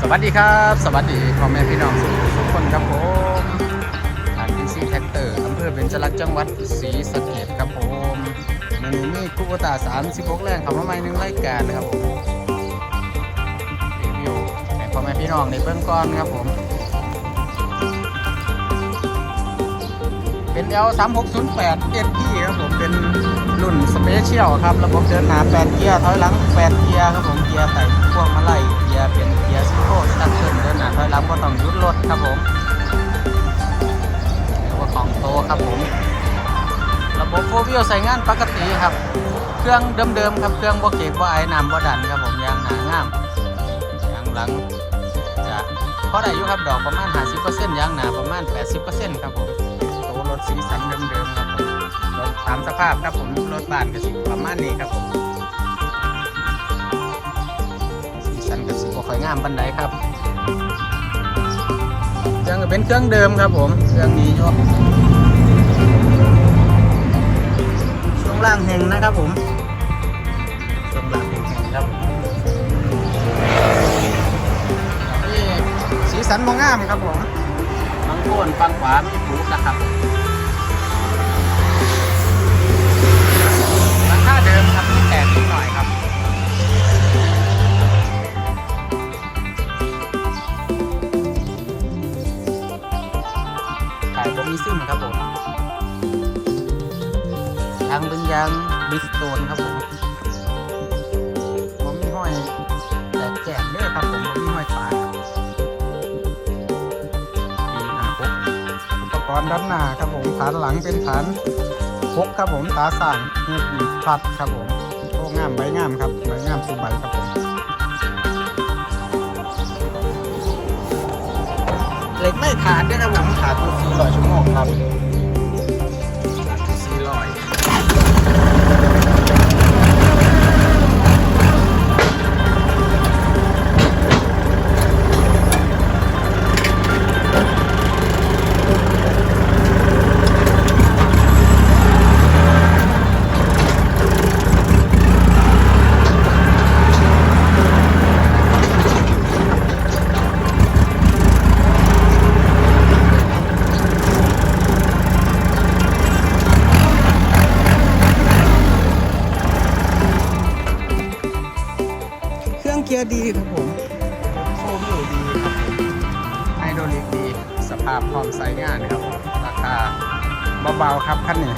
สวัสดีครับ สวัสดีพ่อแม่พี่น้องทุกคนครับผมทางดีซีแท็กเตอร์อำเภอเบญจรักษ์จังหวัดศรีสะเกษครับผมเมนูนี้คุกตา36แรงคำว่าไม่หนึ่งรายการนะครับผมรีวิวให้พ่อแม่พี่น้องในเบื้องก่อนครับผม เป็น L 3 6 0 8 SP ครับผมเป็น รุ่นสเปเชียลครับ ระบบเดินหน้า8เกียร์ถอยหลัง8เกียร์ครับผม เกียร์ไต่พวงมาลัย เกียร์เป็นเกียร์ซิโก้สตาร์ทเครื่องเดินหน้าถอยหลังก็ต้องยุดรถครับผมเรียกว่าของโตครับผม ระบบโฟวิลใส่งานปกติครับ เครื่องเดิมๆครับ เครื่องบ่เก็บบ่ไอ้น้ำบ่ดันครับผม ยางหนางาม ยางหลังจะเพอได้อยู่ครับ ดอกประมาณ 50%ยางหนาประมาณ 80%ครับผม โตรถสีสันเดิมๆครับ ตามสภาพครับผมรถบ้านก็สิประมาณนี้ครับผมสีสันก็สิบ่ค่อยงามปานใดครับเครื่องก็เป็นเครื่องเดิมครับผมเครื่องนี้อยู่ช่วงล่างแห่งนะครับผมช่วงล่างแห่งครับนี่สีสันบ่งงามครับผมบางโคนฝั่งขวามีผูกนะครับ มีซิ่มครับผมยางเป็นยางบิสโตนครับผมผมมีห้อยแตกแจกเด้อครับผมผมมีห้อยปาดครับปีหน้าปกอุปกรณ์ด้านหน้าครับผมฐานหลังเป็นฐานพกครับผมตาสั่งเงียบหนีบพลัดครับผมโอ้งามใบงามครับใบงามสุใบครับผม เหล็กไม่ขาดด้วยครับผมขาดตัวสี่ร้อชั่วโมงครับ รื่องเกียร์ดีครับผมโชว์อยู่ดีครับผมไฮโดรลิกดี สภาพพร้อมใช้งานนะครับผมราคาเบาๆครับคันนี้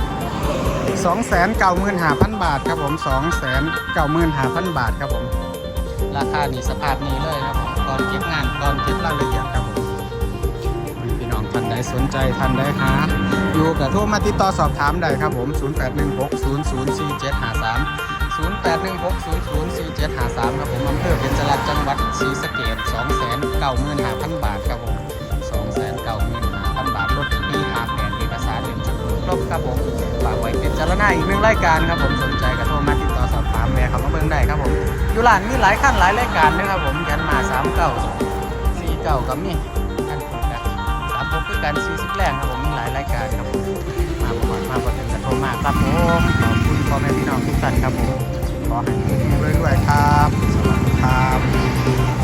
สองแสนเก้าหมื่นห้าพันบาทครับผมสองแสนเก้าหมื่นห้าพันบาทครับผม ราคานี้สภาพนี้เลยครับผมตอนเก็บงานตอนเก็บรายละเอียดครับผมพี่น้องท่านใดสนใจท่านใดหาอยู่กับโทรมาติดต่อสอบถามได้ครับผม 0816004753 0816004753ครับผมอำเภอเบญจรักษ์จังหวัดศรีสะเกษ295,000 บาทครับผม295,000 บาทรถมีหาแผนเอกสารเป็นจำนวนครบครับผมฝากไว้เป็นจารณาอีกหนึ่งรายการครับผมสนใจก็โทรมาติดต่อสอบถามแม่ครับมาเบิ่งได้ครับผมอยู่ร้านมีหลายขั้นหลายรายการนะครับผมยันมา3เก้า4เก้าก็มีขั้นคุณกันสามพบคือกัน40แรงครับผมมีหลายรายการครับผมมาบ่อยมาบ่ถึงจะโทรมาครับผมขอบคุณพ่อแม่พี่น้องทุกท่านครับผม ขอให้รวยๆครับ สวัสดีครับ